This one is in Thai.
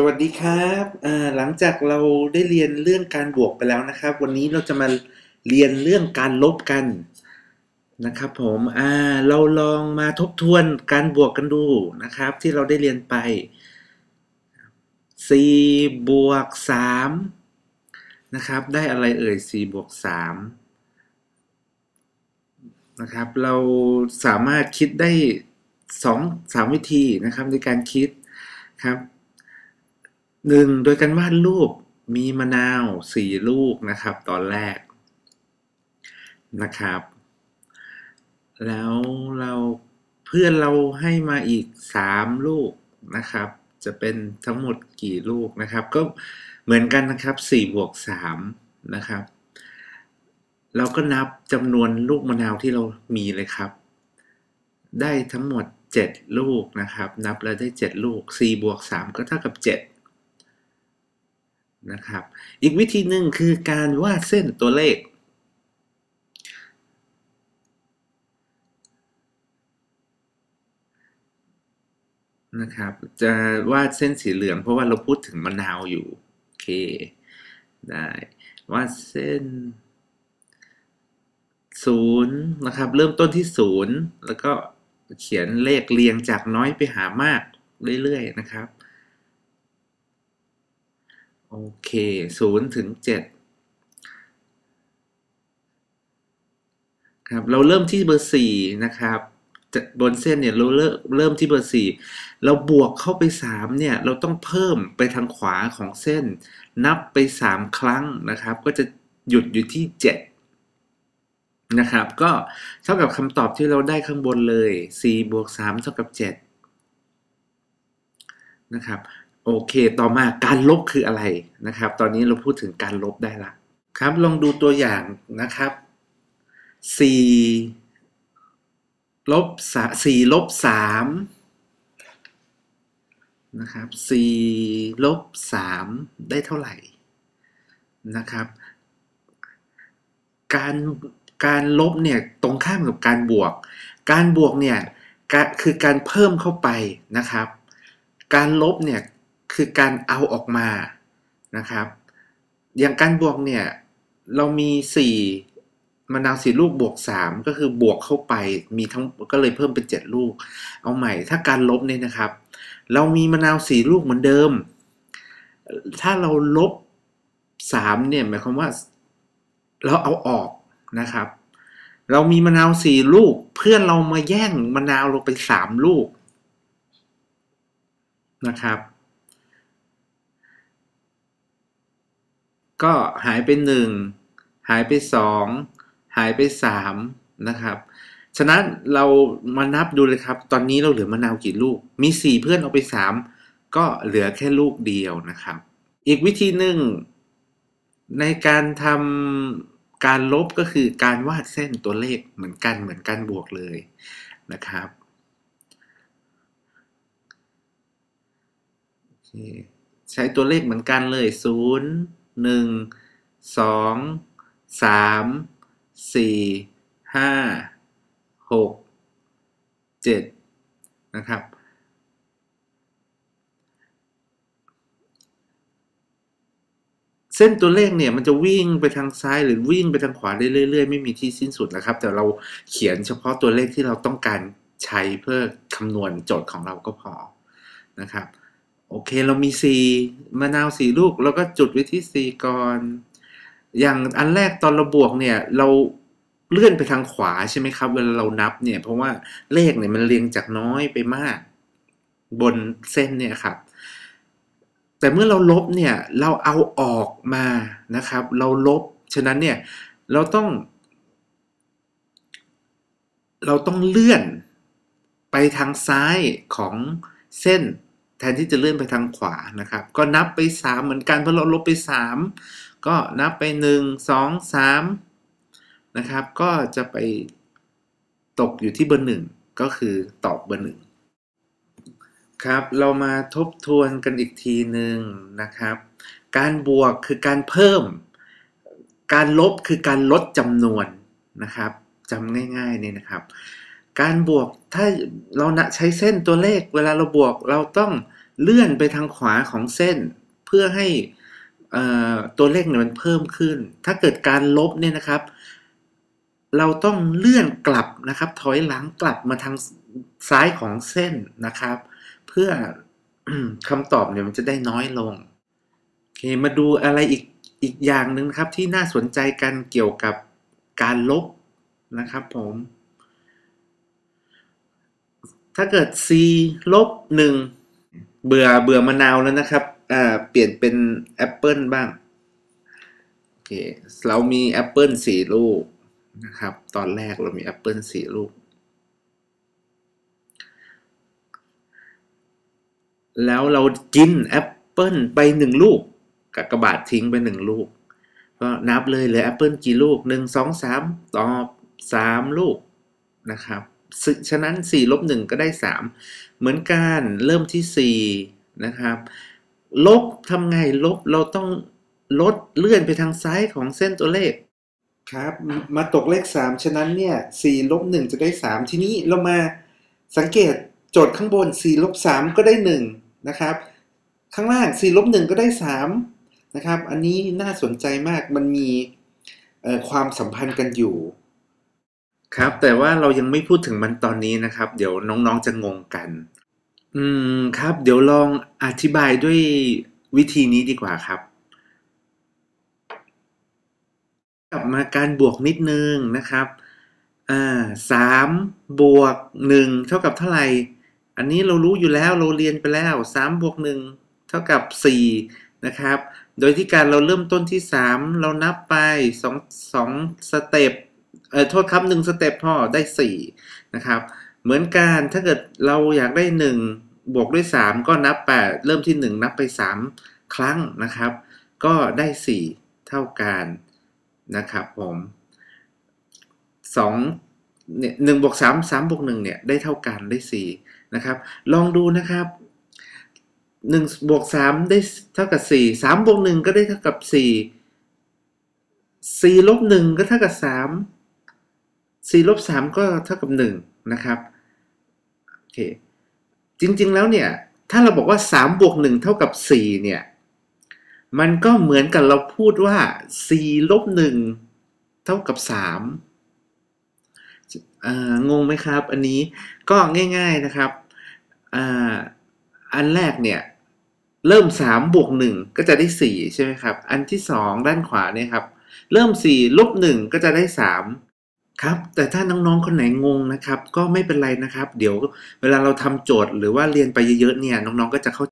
สวัสดีครับหลังจากเราได้เรียนเรื่องการบวกไปแล้วนะครับ วันนี้เราจะมาเรียนเรื่องการลบกันนะครับผมเราลองมาทบทวนการบวกกันดูนะครับ ที่เราได้เรียนไป 4 บวก 3 นะครับ ได้อะไรเอ่ย 4 บวก 3 นะครับ เราสามารถคิดได้ 2 3 วิธีนะครับในการคิดครับ หนึ่งโดยการวาดรูปมีมะนาวสี่ลูกนะครับ ตอนแรกนะครับ แล้วเราเพื่อนเราให้มาอีกสามลูกนะครับ จะเป็นทั้งหมดกี่ลูกนะครับ ก็เหมือนกันนะครับสี่บวกสามนะครับ เราก็นับจำนวนลูกมะนาวที่เรามีเลยครับ ได้ทั้งหมด7ลูกนะครับ นับแล้วได้7ลูก4บวก3ก็เท่ากับ7 นะครับ อีกวิธีหนึ่งคือการวาดเส้นตัวเลข นะครับ จะวาดเส้นสีเหลืองเพราะว่าเราพูดถึงมะนาวอยู่ โอเค ได้ วาดเส้นศูนย์นะครับ เริ่มต้นที่ศูนย์แล้วก็เขียนเลขเรียงจากน้อยไปหามากเรื่อยๆนะครับ โอเคศูนย์ถึงเจ็ดครับเราเริ่มที่เบอร์สี่นะครับบนเส้นเนี่ยเราเริ่มเริ่มที่เบอร์สี่เราบวกเข้าไปสามเนี่ยเราต้องเพิ่มไปทางขวาของเส้น นับไปสามครั้งนะครับ ก็จะหยุดอยู่ที่เจ็ดนะครับ ก็เท่ากับคำตอบที่เราได้ข้างบนเลย4บวก3เท่ากับ7นะครับ โอเค ต่อมาการลบคืออะไรนะครับ ตอนนี้เราพูดถึงการลบได้ละครับ ลองดูตัวอย่างนะครับ4ลบ4ลบ3นะครับ4ลบ3ได้เท่าไหร่นะครับ การการลบเนี่ยตรงข้ามกับการบวก การบวกเนี่ยคือการเพิ่มเข้าไปนะครับ การลบเนี่ย คือการเอาออกมานะครับ อย่างการบวกเนี่ย เรามี4มะนาวสี่ลูกบวก 3 ก็คือบวกเข้าไปมีทั้งก็เลยเพิ่มเป็น 7 ลูก เอาใหม่ถ้าการลบเนี่ยนะครับ เรามีมะนาวสี่ลูกเหมือนเดิม ถ้าเราลบ3เนี่ยหมายความว่าเราเอาออกนะครับ เรามีมะนาวสี่ลูก เพื่อนเรามาแย่งมะนาวลงไป3ลูกนะครับ ก็หายไป 1 หายไป 2 หายไป 3 นะครับ ฉะนั้นเรามานับดูเลยครับ ตอนนี้เราเหลือมะนาวกี่ลูก มี 4 เพื่อนเอาไป 3 ก็เหลือแค่ลูกเดียวนะครับ อีกวิธีหนึ่งในการทำการลบก็คือการวาดเส้นตัวเลขเหมือนกันเหมือนกันบวกเลยนะครับใช้ตัวเลขเหมือนกันเลย0 หนึ่งสองสามสี่ห้าหกเจ็ดนะครับ เส้นตัวเลขเนี่ยมันจะวิ่งไปทางซ้ายหรือวิ่งไปทางขวาเรื่อยๆ ไม่มีที่สิ้นสุดนะครับ แต่เราเขียนเฉพาะตัวเลขที่เราต้องการใช้เพื่อคำนวณโจทย์ของเราก็พอนะครับ โอเคเรามี4มะนาว4ลูกแล้วก็จุดไว้ที่4ก่อน อย่างอันแรกตอนเราบวกเนี่ย เราเลื่อนไปทางขวาใช่ไหมครับ เวลาเรานับเนี่ย เพราะว่าเลขเนี่ยมันเรียงจากน้อยไปมาก บนเส้นเนี่ยครับ แต่เมื่อเราลบเนี่ย เราเอาออกมานะครับ เราลบ ฉะนั้นเนี่ย เราต้อง เราต้องเลื่อนไปทางซ้ายของเส้น นที่จะเลื่อนไปทางขวานะครับ ก็นับไป 3 เหมือนกันเพราะเราลบไป 3 ก็นับไป 1 2 3นะครับ ก็จะไปตกอยู่ที่เบอร์หนึ่งก็คือตอบเบอร์หนึ่งครับ เรามาทบทวนกันอีกทีหนึ่งนะครับ การบวกคือการเพิ่ม การลบคือการลดจำนวนนะครับจำง่ายๆนี่นะครับ การบวกถ้าเราใช้เส้นตัวเลข เวลาเราบวกเราต้องเลื่อนไปทางขวาของเส้น เพื่อให้ตัวเลขเนี่ยมันเพิ่มขึ้น ถ้าเกิดการลบเนี่ยนะครับ เราต้องเลื่อนกลับนะครับ ถอยหลังกลับมาทางซ้ายของเส้นนะครับ เพื่อคำตอบเนี่ยมันจะได้น้อยลงโอเคมาดูอะไรอีกอีกอย่างหนึ่งครับที่น่าสนใจกันเกี่ยวกับการลบนะครับผม ถ้าเกิด c ลบหนึ่งเบื่อเบื่อมะนาวแล้วนะครับ อ่า เปลี่ยนเป็นแอปเปิลบ้าง โอเค เรามีแอปเปิลสี่ลูกนะครับ ตอนแรกเรามีแอปเปิลสี่ลูก แล้วเรากินแอปเปิลไปหนึ่งลูกกับกระบาดทิ้งไปหนึ่งลูก ก็นับเลยเหลือแอปเปิลกี่ลูกหนึ่งสองสามตอบสามลูกนะครับ ฉะนั้นสี่ลบหนึ่งก็ได้สามเหมือนกันเริ่มที่สี่นะครับ ลบทำไงลบเราต้องลดเลื่อนไปทางซ้ายของเส้นตัวเลขครับ มาตกเลขสามฉะนั้นเนี่ยสี่ลบหนึ่งจะได้สามทีนี้เรามาสังเกตโจทย์ข้างบนสี่ลบสามก็ได้หนึ่งนะครับ ข้างล่างสี่ลบหนึ่งก็ได้สามนะครับ อันนี้น่าสนใจมากมันมีความสัมพันธ์กันอยู่ ครับ แต่ว่าเรายังไม่พูดถึงมันตอนนี้นะครับ เดี๋ยวน้องๆจะงงกัน อืมครับ เดี๋ยวลองอธิบายด้วยวิธีนี้ดีกว่าครับ กลับมาการบวกนิดนึงนะครับอ่าสามบวกหนึ่งเท่ากับเท่าไหร่ อันนี้เรารู้อยู่แล้วเราเรียนไปแล้วสามบวกหนึ่งเท่ากับสี่นะครับ โดยที่การเราเริ่มต้นที่3เรานับไป2 2สเต็ป เออโทษครับ1สเต็ปพ่อได้4นะครับ เหมือนกันถ้าเกิดเราอยากได้1บวกด้วย3ก็นับไปเริ่มที่1นับไป3ครั้งนะครับ ก็ได้4เท่ากันนะครับผม2เนี่ย1บวก3 3บวก1เนี่ยได้เท่ากันได้4นะครับ ลองดูนะครับหนึ่งบวกสามได้เท่ากับสี่สามบวกหนึ่งก็ได้เท่ากับสี่สี่ลบหนึ่งก็เท่ากับสาม สี่ลบสามก็เท่ากับหนึ่งนะครับโอเคจริงๆแล้วเนี่ย ถ้าเราบอกว่าสามบวกหนึ่งเท่ากับสี่เนี่ย มันก็เหมือนกับเราพูดว่าสี่ลบหนึ่งเท่ากับสามงงไหมครับ อันนี้ก็ง่าย ๆนะครับอันแรกเนี่ยเริ่ม 3 บวก 1 ก็จะได้ 4 ใช่ไหมครับ อันที่ 2 ด้านขวาเนี่ยครับ เริ่ม 4 ลบ 1 ก็จะได้ 3 ครับ แต่ถ้าน้องๆคนไหนงงนะครับ ก็ไม่เป็นไรนะครับ เดี๋ยวเวลาเราทำโจทย์หรือว่าเรียนไปเยอะๆเนี่ยน้องๆก็จะเข้า